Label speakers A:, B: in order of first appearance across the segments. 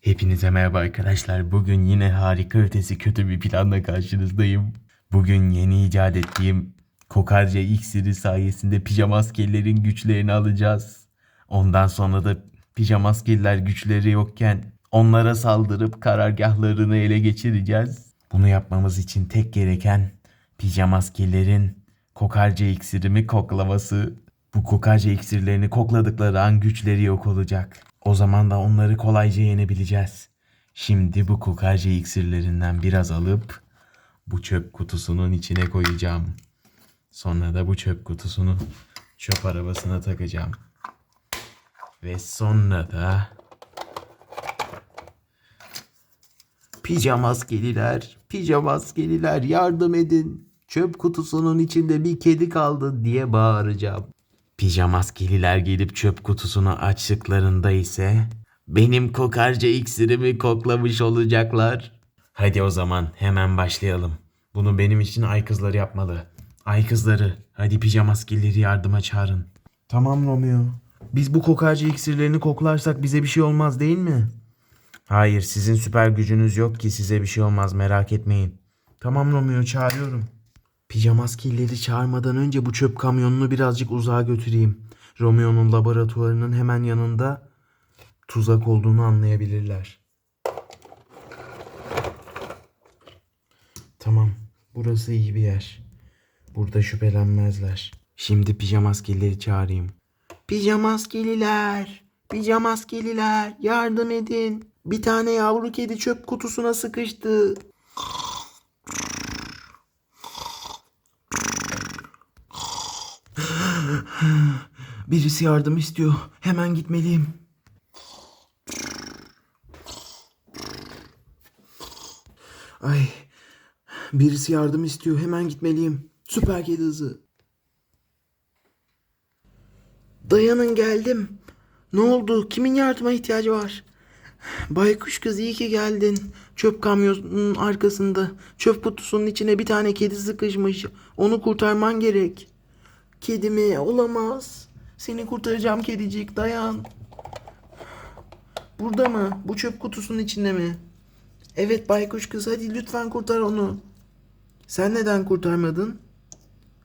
A: Hepinize merhaba arkadaşlar. Bugün yine harika ötesi kötü bir planla karşınızdayım. Bugün yeni icat ettiğim kokarca iksiri sayesinde pijama askerlerin güçlerini alacağız. Ondan sonra da pijama askerler güçleri yokken onlara saldırıp karargahlarını ele geçireceğiz. Bunu yapmamız için tek gereken pijama askerlerin kokarca iksirimi koklaması. Bu kokarca iksirlerini kokladıkları an güçleri yok olacak. O zaman da onları kolayca yenebileceğiz. Şimdi bu kokarca iksirlerinden biraz alıp bu çöp kutusunun içine koyacağım. Sonra da bu çöp kutusunu çöp arabasına takacağım. Ve sonra da Pijama askeriler, pijama askeriler yardım edin. Çöp kutusunun içinde bir kedi kaldı diye bağıracağım. Pijama askeriler gelip çöp kutusunu açtıklarında ise benim kokarca iksirimi koklamış olacaklar. Hadi o zaman hemen başlayalım. Bunu benim için ay kızları yapmalı. Ay kızları hadi pijama askerleri yardıma çağırın. Tamam Romeo. Biz bu kokarca iksirlerini koklarsak bize bir şey olmaz değil mi? Hayır sizin süper gücünüz yok ki size bir şey olmaz merak etmeyin. Tamam Romeo çağırıyorum. Pijama askerleri çağırmadan önce bu çöp kamyonunu birazcık uzağa götüreyim. Romeo'nun laboratuvarının hemen yanında tuzak olduğunu anlayabilirler. Tamam, burası iyi bir yer. Burada şüphelenmezler. Şimdi pijama askerleri çağırayım. Pijama askeriler, pijama askeriler yardım edin. Bir tane yavru kedi çöp kutusuna sıkıştı. Birisi yardım istiyor. Hemen gitmeliyim. Ay. Birisi yardım istiyor. Hemen gitmeliyim. Süper kedi hızı. Dayanın geldim. Ne oldu? Kimin yardıma ihtiyacı var? Baykuş kız iyi ki geldin. Çöp kamyonunun arkasında çöp kutusunun içine bir tane kedi sıkışmış. Onu kurtarman gerek. Kedi mi? Olamaz. Seni kurtaracağım kedicik dayan. Burada mı? Bu çöp kutusunun içinde mi? Evet baykuş kız hadi lütfen kurtar onu. Sen neden kurtarmadın?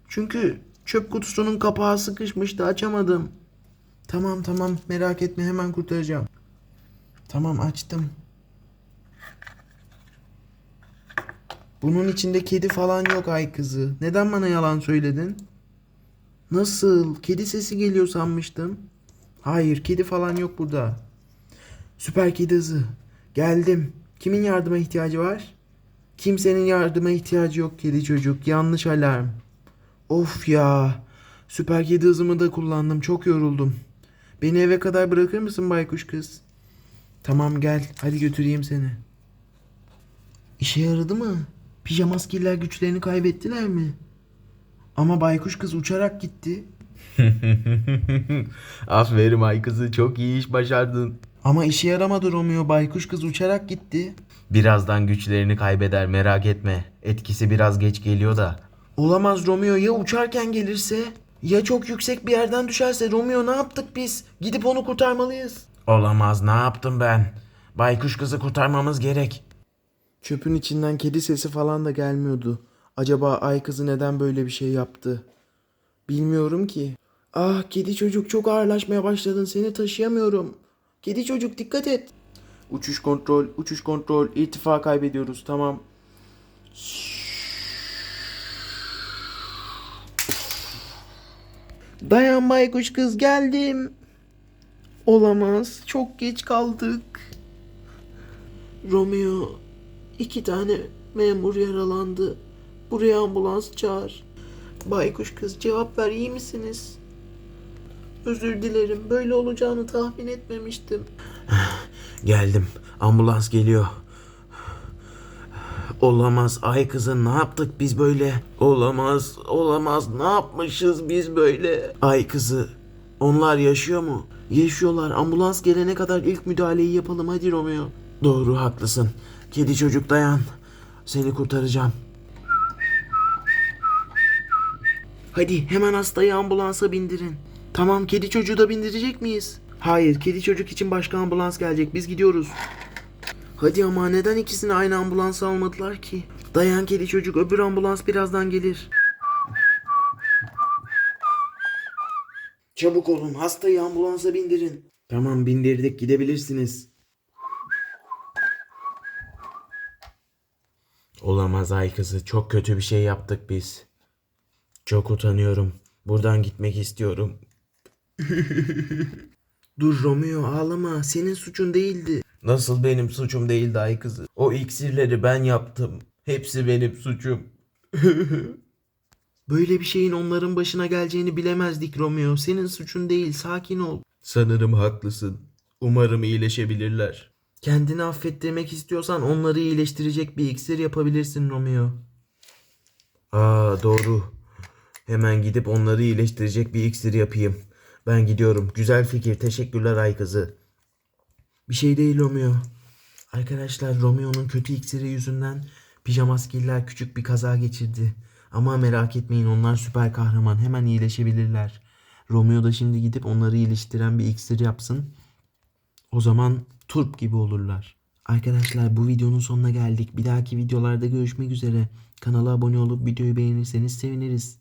A: Çünkü çöp kutusunun kapağı sıkışmıştı açamadım. Tamam tamam merak etme hemen kurtaracağım. Tamam açtım. Bunun içinde kedi falan yok ay kızı. Neden bana yalan söyledin? Nasıl? Kedi sesi geliyor sanmıştım. Hayır, kedi falan yok burada. Süper kedi hızı. Geldim. Kimin yardıma ihtiyacı var? Kimsenin yardıma ihtiyacı yok kedi çocuk. Yanlış alarm. Of ya. Süper kedi hızımı da kullandım. Çok yoruldum. Beni eve kadar bırakır mısın baykuş kız? Tamam gel. Hadi götüreyim seni. İşe yaradı mı? Pijama askerler güçlerini kaybettiler mi? Ama baykuş kız uçarak gitti. Aferin ay kızı çok iyi iş başardın. Ama işe yaramadı Romeo baykuş kız uçarak gitti. Birazdan güçlerini kaybeder merak etme. Etkisi biraz geç geliyor da. Olamaz Romeo ya uçarken gelirse? Ya çok yüksek bir yerden düşerse Romeo ne yaptık biz? Gidip onu kurtarmalıyız. Olamaz ne yaptım ben? Baykuş kızı kurtarmamız gerek. Çöpün içinden kedi sesi falan da gelmiyordu. Acaba ay kızı neden böyle bir şey yaptı? Bilmiyorum ki. Ah kedi çocuk çok ağırlaşmaya başladın seni taşıyamıyorum. Kedi çocuk dikkat et. Uçuş kontrol, uçuş kontrol, irtifa kaybediyoruz tamam. Dayan baykuş kız geldim. Olamaz çok geç kaldık. Romeo iki tane memur yaralandı. Buraya ambulans çağır. Baykuş kız cevap ver iyi misiniz? Özür dilerim böyle olacağını tahmin etmemiştim. Geldim ambulans geliyor. Olamaz ay kızım ne yaptık biz böyle? Olamaz olamaz ne yapmışız biz böyle? Ay kızı onlar yaşıyor mu? Yaşıyorlar ambulans gelene kadar ilk müdahaleyi yapalım hadi Romeo. Doğru haklısın. Kedi çocuk dayan. Seni kurtaracağım. Hadi hemen hastayı ambulansa bindirin. Tamam kedi çocuğu da bindirecek miyiz? Hayır kedi çocuk için başka ambulans gelecek biz gidiyoruz. Hadi ama neden ikisini aynı ambulansa almadılar ki? Dayan kedi çocuk öbür ambulans birazdan gelir. Çabuk olun hastayı ambulansa bindirin. Tamam bindirdik gidebilirsiniz. Olamaz ay kızı çok kötü bir şey yaptık biz. Çok utanıyorum. Buradan gitmek istiyorum. Dur Romeo ağlama senin suçun değildi. Nasıl benim suçum değildi ay kızı? O iksirleri ben yaptım. Hepsi benim suçum. Böyle bir şeyin onların başına geleceğini bilemezdik Romeo. Senin suçun değil sakin ol. Sanırım haklısın. Umarım iyileşebilirler. Kendini affettirmek istiyorsan onları iyileştirecek bir iksir yapabilirsin Romeo. Aa doğru. Hemen gidip onları iyileştirecek bir iksir yapayım. Ben gidiyorum. Güzel fikir. Teşekkürler ay kızı. Bir şey değil Romeo. Arkadaşlar Romeo'nun kötü iksiri yüzünden pijamaskiller küçük bir kaza geçirdi. Ama merak etmeyin onlar süper kahraman. Hemen iyileşebilirler. Romeo da şimdi gidip onları iyileştiren bir iksir yapsın. O zaman turp gibi olurlar. Arkadaşlar bu videonun sonuna geldik. Bir dahaki videolarda görüşmek üzere. Kanala abone olup videoyu beğenirseniz seviniriz.